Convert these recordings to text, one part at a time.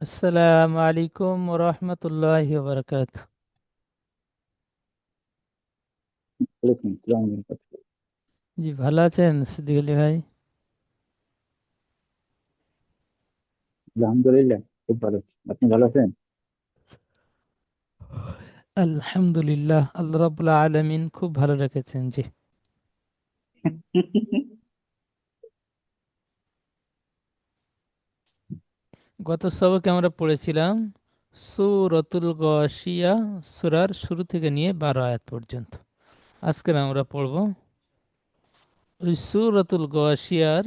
আসসালামু আলাইকুম রহমতুল্লাহি বারাকাত ওয়ালাইকুম আসসালাম ওয়া রাহমাতুল্লাহ। জি ভালো আছেন সিদ্দিক আলী ভাই আলহামদুলিল্লাহ খুব ভালো আপনি ভালো আছেন আলহামদুলিল্লাহ আল্লাহ রাব্বুল আলামিন খুব ভালো রেখেছেন জি গত সবকে আমরা পড়েছিলাম সূরাতুল গাশিয়া সূরার শুরু থেকে নিয়ে বারো আয়াত পর্যন্ত। আজকে আমরা পড়ব ওই সূরাতুল গাশিয়ার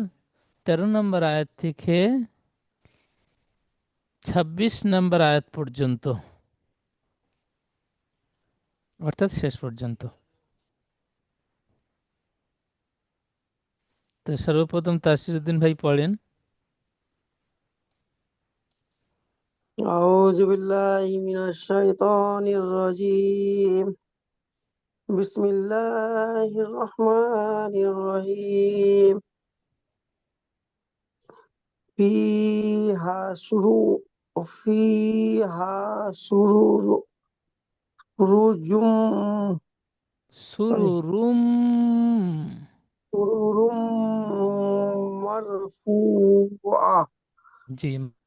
তেরো নম্বর আয়াত থেকে ছাব্বিশ নম্বর আয়াত পর্যন্ত। অর্থাৎ শেষ পর্যন্ত। তো সর্বপ্রথম তাসিরুদ্দিন ভাই পড়েন أعوذ بالله من الشيطان الرجيم. بسم الله الرحمن الرحيم. فيها سرور فيها سرور رجم سرور سرور مرفوعة. جيم.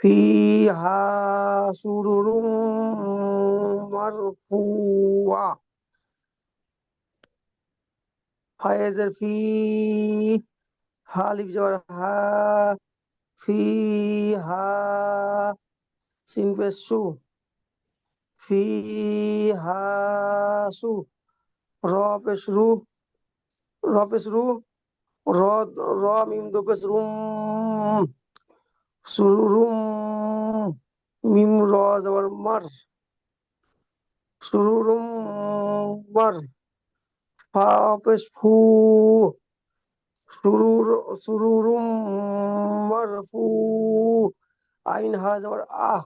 فيها سرور مرفوعة فايزر في হালিফ জবর হা ফি হা সিন পেশ সু ফি হা সু র পেশ রু র পেশ রু র র মিম দো পেশ রুম সুরুরুম মিম র জবর মার। সুরুরুম মার। ফা ফু। সুরুর সুরুরুম মারফু আইন হা জবর আহ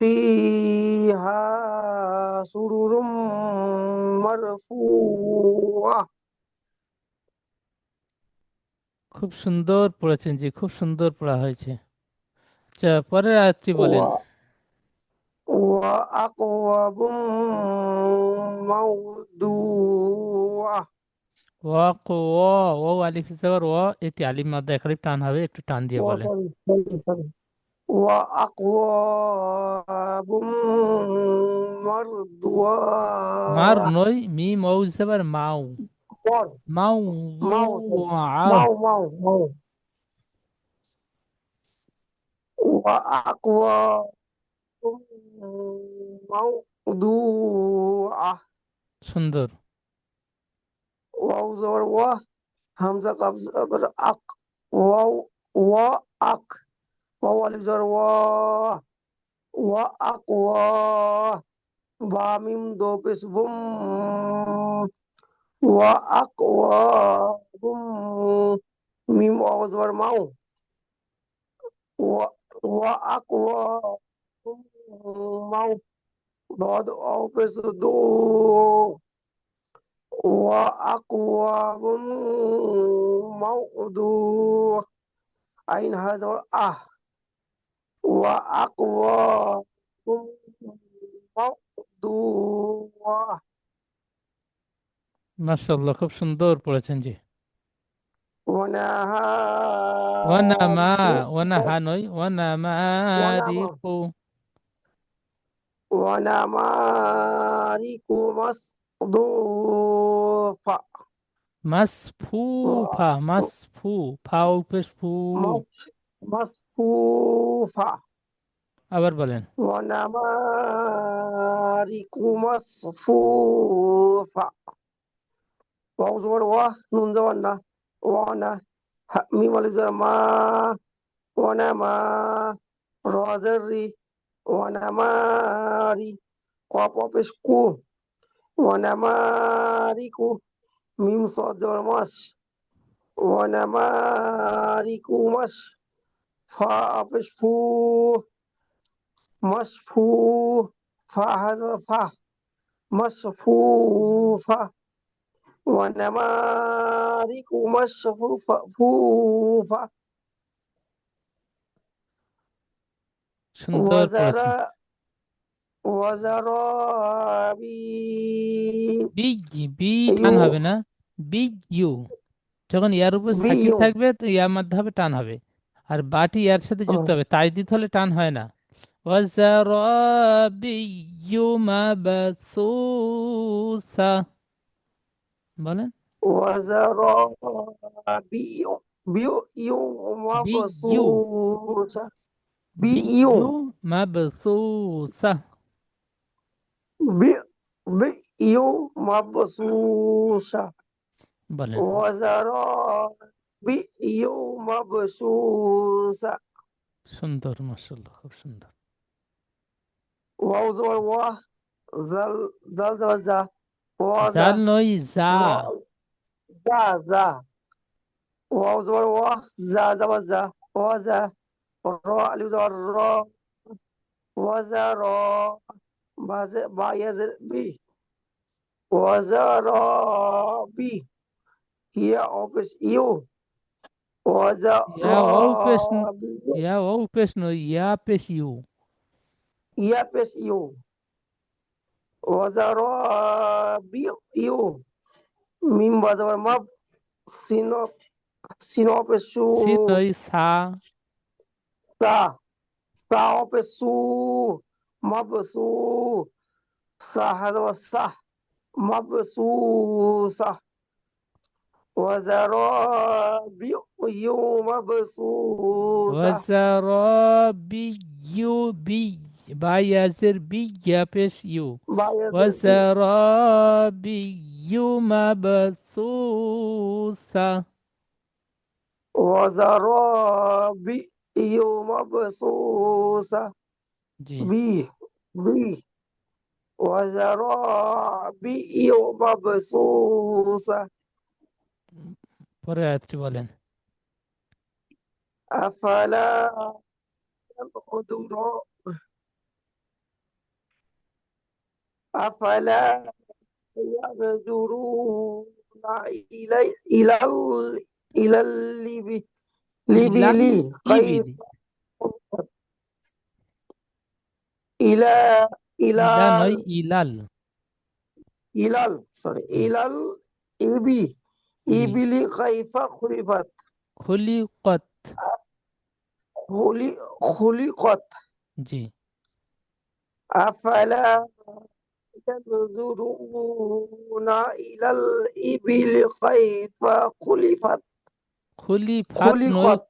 ফিহা সুরুরুম মারফুআহ খুব সুন্দর পড়েছেন জি খুব সুন্দর পড়া হয়েছে। আচ্ছা পরের আয়াতটি বলেন। ওয়া ও আলিফ জবর ও এটি আলিফ মাদ্দা একালিফ টান হবে একটু টান দিয়ে ওয়া বলেন। সরি ওয়া মার নই মি মৌ জবর মাউ। ওয়া আকওয়াবুম মাউদুআহ সুন্দর ওয়াও জবর ওয়া হামজা কাফ জবর আক ওয়াও ওয়া আক ওয়াও আলিফ জবর ওয়া ওয়া আক ওয়া বা মিম দো পেশ বুম मीम आवाज वर माऊ माऊ बाद ऑफिस दो وأقوام موضوع عين هذا آه وأقوام موضوع মাশাআল্লাহ খুব সুন্দর পড়েছেন জি ওয়ানামা ওয়ানাহা নয় ওয়ানামারিকু ওয়ানামারিকু মাসদুফা মাসফুফা মাসফু ফাও পেশ ফু মাসফুফা আবার বলেন ওয়ানামারিকু মাসফুফা ওয়াও জবর ওয়া নুন জবর না ওয়া না মিম আলিফ কপ অপ কু ওয়া না মা রি কু মিম সদ জবর ফা অপ পেশ ফু ফা হাজর ফা মাস ونمارق مصفوفة সুন্দর পড়েছেন وزرا وزرابي বিগ বি টান ইউ হবে না বিগ ইউ যখন ইয়ার উপর সাকিব বিউ থাকবে তো ইয়ার মধ্যে হবে টান হবে আর বাটি ইয়ার সাথে যুক্ত হবে তাজদিদ হলে টান হয় না ওয়াজারাবিয়্যু মাবসুসা বলেন। মাবসুসা বিউ মাবসুসা বলেন। ওয়াজারা বিউ মাবসুসা সুন্দর মাশাআল্লাহ খুব সুন্দর। ওয়াও জবর ওয়া জাল জাল জবর জা Zanoizá. Zaza. Ozoró, za Oza. Ró, Lidoró. Ozaró. Baezerbi. Ozarobi. Iaopes Iu. Ozarobi. Iaopes no Iapes Iu. Iapes Iu. وزرابيع میم بازار ما سینا سینا به سو سا سا. سا. به سو. ما به سا هذا سا. ما به سو. سا. ما يوم بسوسة بیو. بي بيزربية بيش يو وزرابي مبثوثة وزرابي مبثوثة بي بي. وزرابي مبثوثة برات ولن أفلا ينقدرون أفلا يرجعون إلى إلى إلى الإبل خير إلى إلى إلال إلال سوري إلال إبي إبل كيف خلقت خلقت خلقت جي أفلا ينظرون إلى الإبل كيف خلقت؟ خلفت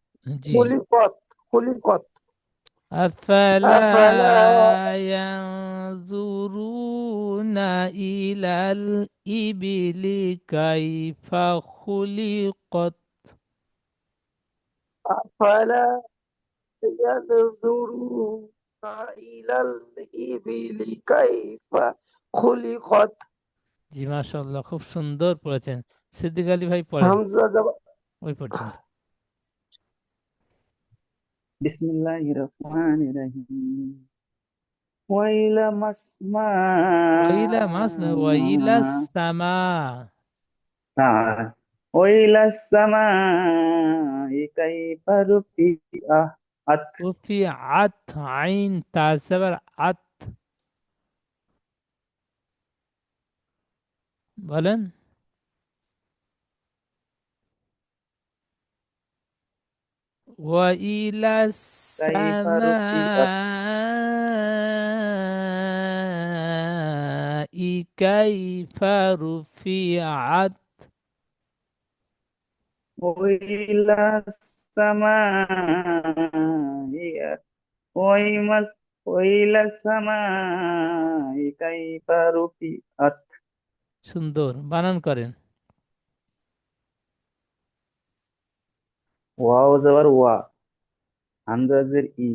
خلفت خلفت أفلا أفلا ينظرون إلى الإبل كيف خلقت؟ أفلا ينظرون إلى الإبل كيف খুলিকত জি মাশাআল্লাহ খুব সুন্দর পড়েছেন। সিদ্দিক আলী ভাই পড়েন। হামজা ওই পর্যন্ত আইন আত Valen? وإلى السماء كيف رفعت؟ وإلى السماء وإلى السماء كيف رفعت؟ সুন্দর বানান করেন। ওয়াও জবর ওয়া হামজা জের ই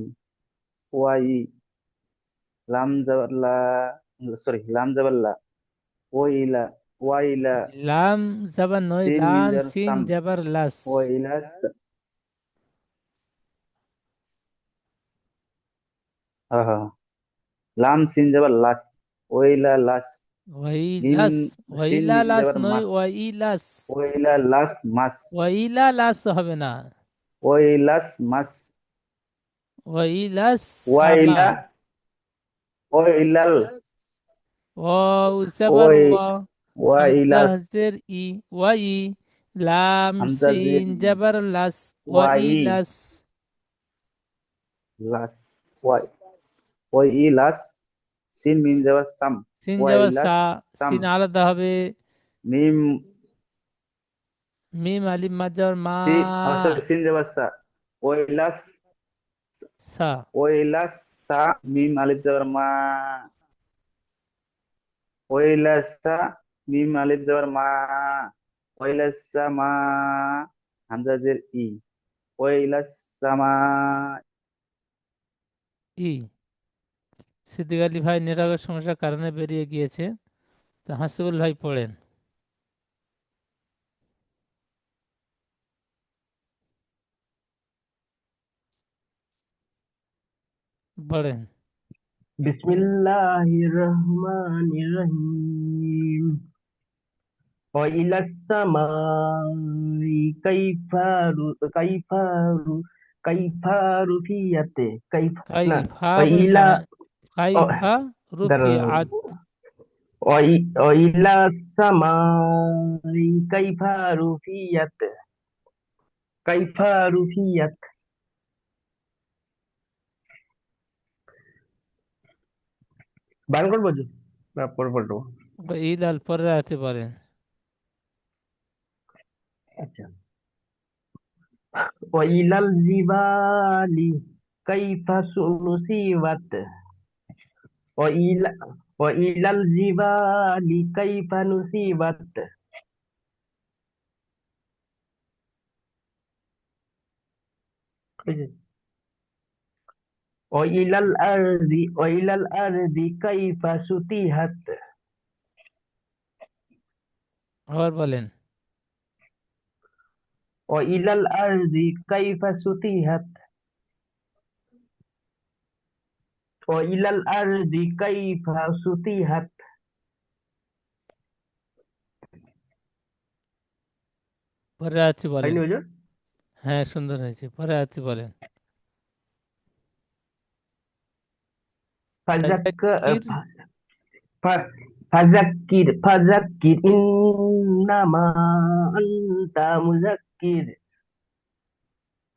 লাম জবর লা সরি লাম জবর লা ওয়াইলা ওয়াইলা লাম জবর নয় সিন লাম সিন জবর লাস। ওয়াইলা হ্যাঁ হ্যাঁ লাম সিন জবর লাস ওয়াইলা লাস। ওয়াইলাস সিন ওয়াইলা মিম লাস জবর নয় ওয়াইলাস ওয়াইলা লাস মাস ওয়াইলা লাস হবে না ওয়াইলাস মাস ওয়াইলাস ওয়াইলা ওয়াইলাল জাবার ওয়াই ওয়া ওয়াইলাস হাজের ই ওয়াই লাম সিন জাবার লাস ওয়াই ওয়াইলাস লাস ওয়াই ওয়াইলাস সিন মিম যাবার সাম সিন যাবার সা সিন আলাদা হবে মিম মিম আলিফ মাদ মা সি আসলে সিন যাবার সা ওয়াইলাস সা ওয়াইলাস সা মিম আলিফ যাবার মা ওয়াইলাস সা মিম আলিফ যাবার মা ওয়াইলাস মা হামজা জের ই ওয়াইলাস সামা ই সিদ্দিক আলী ভাই নেটওয়ার্কের সমস্যার কারণে বেরিয়ে গিয়েছে তো হাসিবুল ভাই পড়েন পড়েন বিসমিল্লাহির রহমানির রহিম وإلى السماء كيف رु- كيف رु- كيف رفيت كيف না কাইফা وإلى আইহা রুফিআত ওয়াইলা সামাই কাইফা রুফিয়াত কাইফা রুফিয়াত বারণ করব না পরে পড়ব ইলাল পরে আসতে পারে আচ্ছা ওয়াইলাল জিবালি কাইফা সুনুসিবাত wa ila wa ilal ziba li kaifa nusibat. Wa ilal ardi wa ilal ardi kaifa sutihat. Aur balen. Wa ilal ardi kaifa sutihat. وإلى الأرض كيف سطحت পরে রাত্রি বলেন হয়নি হুজুর হ্যাঁ সুন্দর হয়েছে পরে রাত্রি বলেন فذكر فذكر ف- فذكر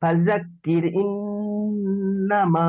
فذكر إنما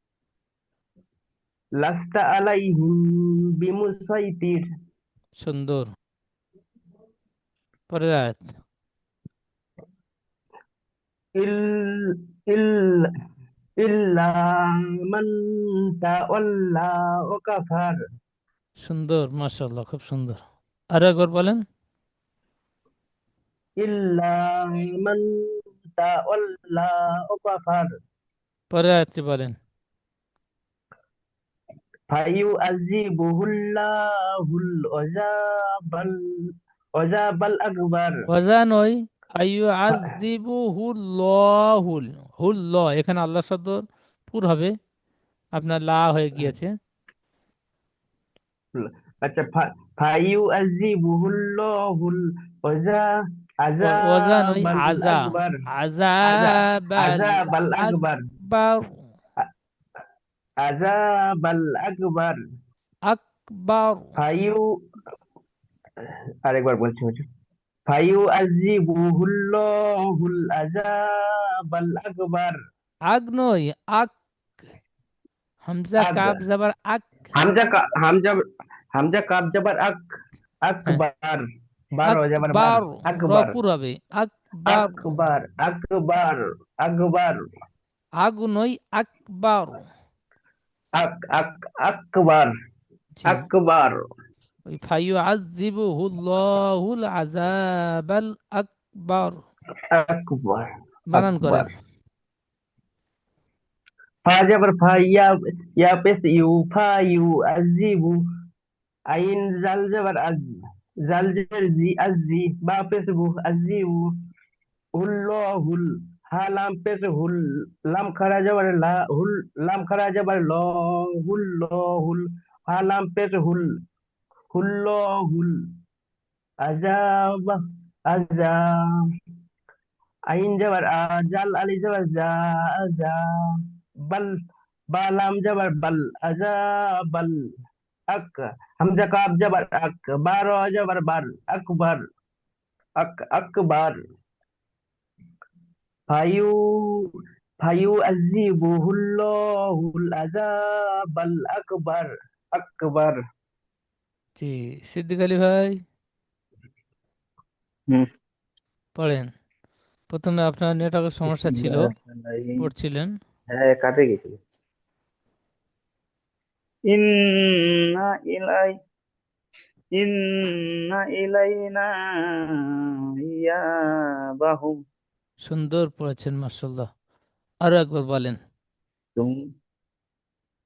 লাস্তা আলাইহিম বিমুসাইতির। সুন্দর। পরের আয়াত। ইল ইল ইল্লা মান তাওয়াল্লা ওয়া কাফার। সুন্দর মাশাআল্লাহ খুব সুন্দর। আর একবার বলেন। ইল্লা মান তাওয়াল্লা ওয়া কাফার। পরের আয়াতটি বলেন। ফাইউআযিবুহুল্লাহুল আযাবাল আযাবাল আকবার। ওয়াজা নয় ফাইউআযিবুহুল্লাহুল হুল্ল এখানে আল্লাহ শব্দ পুর হবে আপনার লা হয়ে গিয়েছে। আচ্ছা ফাইউআযিবুহুল্লাহুল আযা আজা ওয়াজা নয় আযা আযাবাল আকবার। عذاب الأكبر আকবার ফাইউ আরেকবার বলছি হচ্ছে ফাইউ আজিবুহুল্লাহুল আযাবাল আকবার আগ নয় আক হামজা আগ। কাব জাবার আক হামজা কা- হামজা হামজা কাব জাবার আক আকবার বার হয়ে যাবার বার আকবার র আকবার পুর হবে আকবার আকবার আকবার আকবার আগ নয় আকবার আক আক আকবার জি আকবার ওই ফাইয়ুআযযিবুহুল্লাহুল আযাবাল আকবার আকবার বানান করেন আকবার ফা যাবার ফা ইয়া ইয়া পেশ ইউ ফা ইউ আজিবু আইন জাল যাবার আজ জাল জের জি আজি বা পেশ বু আজিবু হুল্লাহুল হা লাম পেশ হুল লাম খারা যাবার লা হুল লাম খারা যাবার ল হুল্লাহুল হা লাম পেশ হুল হুল্লাহুল আজাব আজাব আইন যাবার আ জাল আলি যাবার যা যা বাল বালাম যাবার বাল আজা বাল আক হামজা কাব যাবার আক বার যাবার বার আকবার আক আকবার ফায়ু ফায়ু আজিবুহুল্লাহুল আজাবাল আকবার আকবার। জি সিদ্দিক আলী ভাই। হুম। পড়েন। প্রথমে আপনার নেটওয়ার্কের সমস্যা ছিল পড়ছিলেন। হ্যাঁ কাটে গেছিল। ইন্না ইলাই ইন্না ইলাইনা ইয়াবাহুম সুন্দর পড়েছেন মার্শাল্লাহ আরও একবার বলেন।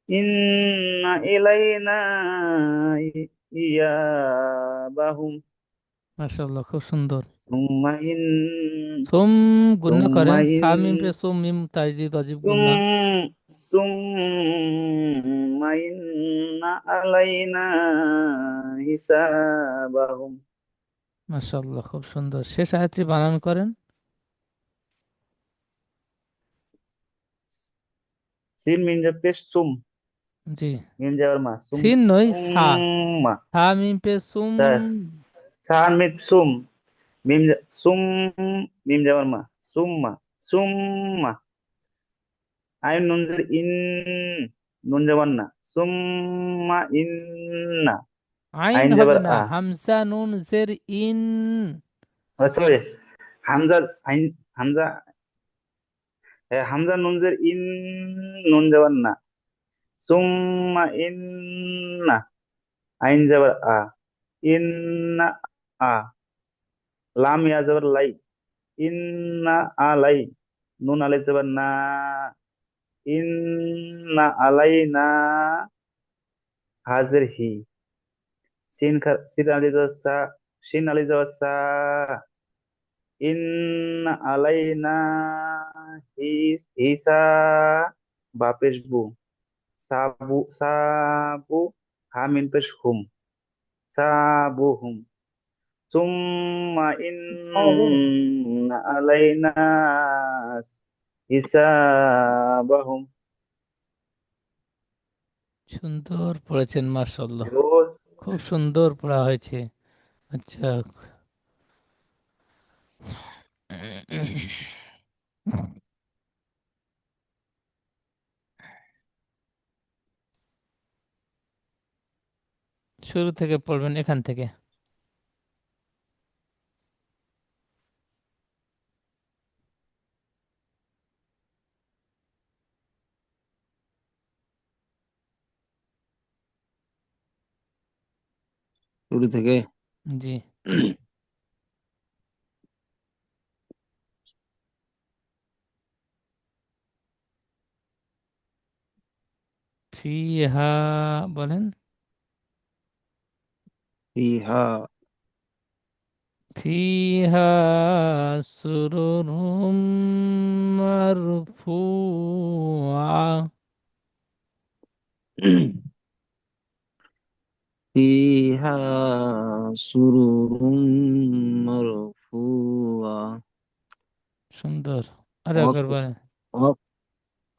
ইন্না ইলাইনা ইয়াবাহুম। মার্শাল্লাহ খুব সুন্দর। সুম্মা ইন সোম করেন সুম্মা পে সোম মিম তাজদিদ অজিব সুম গুন্না সুম্মা ইন্না আলাইনা হিসাবাহুম। মার্শাল্লাহ খুব সুন্দর। শেষ আয়াতটি বানান করেন। সিন মিন যাতে সুম। জি। মিন যাওয়ার মা সুম। সিন নয় সা। সুম্মা সা মিম পে সুম। সান মিত সুম। মিম সুম মিম যাওয়ার মা সুম্মা সুম্মা আইন নুন জের ইন নুন যাওয়ার না সুম্মা ইন্না আইন আইন হবে যাবার না হামজা নুন জের ইন। সরি হামজা আইন হামজা হামজা নুন জের ইন, নুন যাবার না। সুম্মা ইন্না আইন যাবার আ। ইন্না আ। লাম ইয়া যাবার লাই। ইন ইন্না আলাই নুন আলাই যাবার না। ইন্না আলাইনা হাজির হি। সিন সিন আলি যাবার সা, সিন আলি যাবার সা। ইন্না আলাইনা হিস বু সাবু সাবু হামিন পেশ হুম সাবু হুম। সুম্মা ইন্না আলাইনা হিসাবাহুম সুন্দর পড়েছেন মার্শাল্লাহ রোজ খুব সুন্দর পড়া হয়েছে। আচ্ছা শুরু থেকে পড়বেন এখান থেকে। শুরু থেকে? জি। ফিহা বলেন। ফিহা। ফিহা সুরুরুম মারফুআ ফিহা সুরুরুম মারফুআ সুন্দর। আরও একবার বলেন।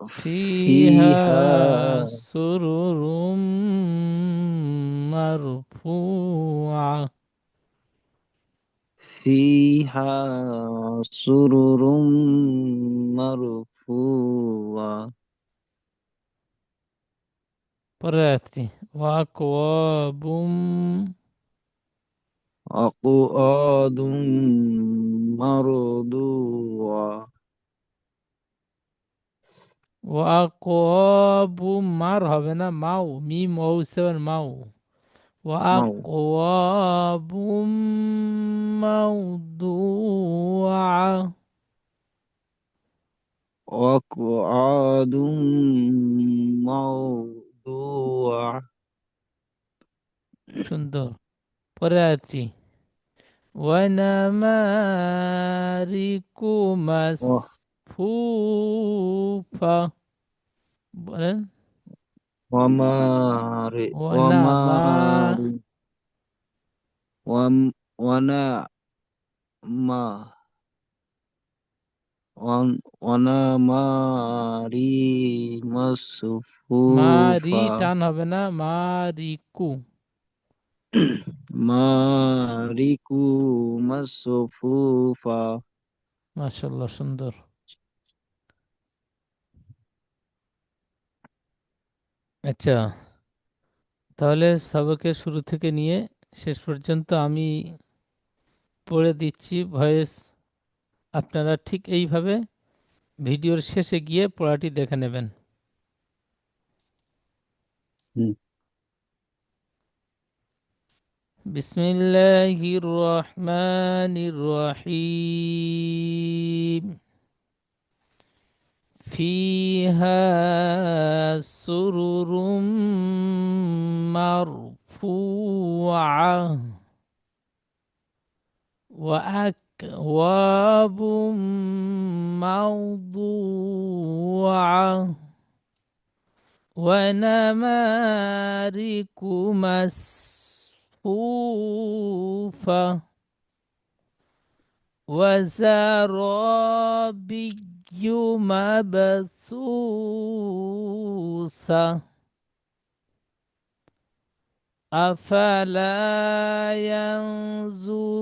ওয়া- ফিহা ফিহা সুরুরুম মারফুআ ফিহা সুরুরুম মারফুআ পরের আয়াতটি ওয়াকওয়াবুম আকওয়াদুম মারদুআ ওয়াকওয়াবুম মার হবে না মাউ মিম ও সেভেন মাউ মাউ ওয়াকওয়াবুম মাউদুআ وقعاد موضوع সুন্দর পরের আয়াতটি ওয়ানামারিকু মাহফুফা বলেন ওয়ামারি ওয়ামারি ওয়াম ওয়ানা মা ওয়ান ওয়ানা মারি মাসফুফা মারি টান হবে না মারিকু মারিকু মাসফুফা মাশাআল্লাহ সুন্দর। আচ্ছা। তাহলে সাবকের শুরু থেকে নিয়ে শেষ পর্যন্ত আমি পড়ে দিচ্ছি ভয়েস। আপনারা ঠিক এইভাবে ভিডিওর শেষে গিয়ে পড়াটি দেখে নেবেন। বিসমিল্লাহির রহমানির রহিম। فيها سرر مرفوعة وأكواب موضوعة ونمارك مصفوفة وزرابي مبثوثة. أفلا ينظرون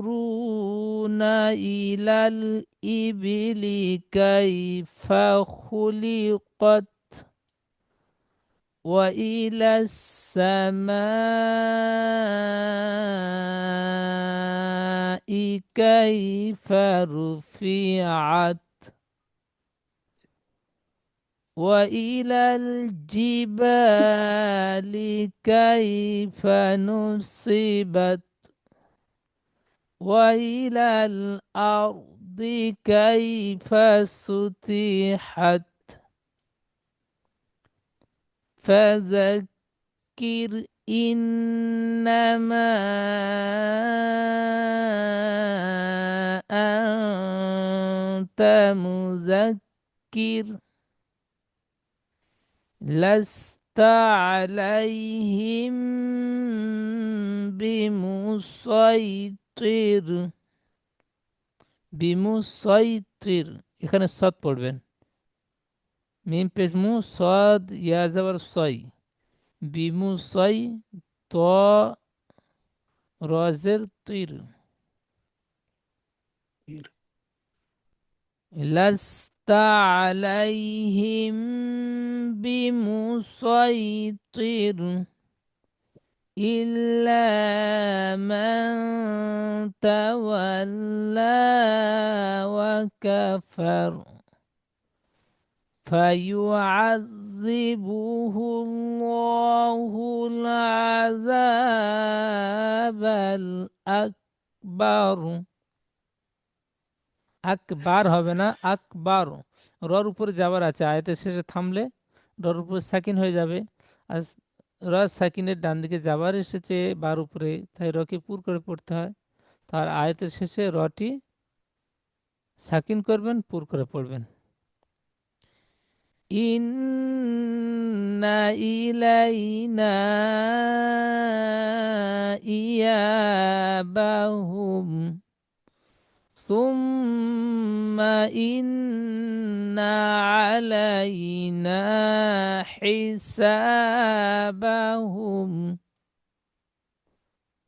إلى الإبل كيف خلقت وإلى السماء كيف رفعت. وإلى الجبال كيف نصبت؟ وإلى الأرض كيف سطحت؟ فذكر إنما أنت مذكر. لست عليهم بمسيطر বিমুসাইতির এখানে সদ পড়বেন মিম পেশ মু সদ ইয়া যাবার সই বিমুসাই ত রজের তির لست عليهم بمسيطر إلا من تولى وكفر فيعذبه الله العذاب الأكبر আকবার হবে না, আকবার। রর উপরে যাবার আছে আয়তের শেষে থামলে রর উপরে সাকিন হয়ে যাবে। আর র সাকিনের ডান দিকে যাবার এসেছে বার উপরে, তাই রকে পুর করে পড়তে হয়। তার আয়তের শেষে রটি সাকিন করবেন, পুর করে পড়বেন। ইন্না ইলাইনা ইয়াবাহুম ثم إن علينا حسابهم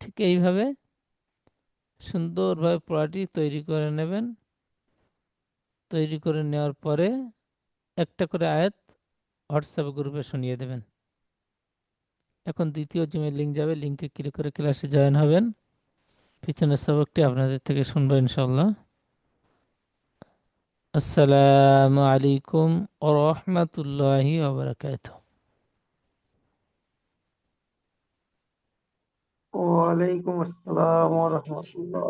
ঠিক এইভাবে সুন্দরভাবে পড়াটি তৈরি করে নেবেন তৈরি করে নেওয়ার পরে একটা করে আয়াত হোয়াটসঅ্যাপ গ্রুপে শুনিয়ে দেবেন এখন দ্বিতীয় জিমের লিঙ্ক যাবে লিঙ্কে ক্লিক করে ক্লাসে জয়েন হবেন পিছনের সবকটি আপনাদের থেকে শুনব ইনশাল্লাহ আসসালামু আলাইকুম ও রহমতুল্লাহি ওবরাকাতুহ ওয়ালাইকুম আসসালাম ওয়া রাহমাতুল্লাহ।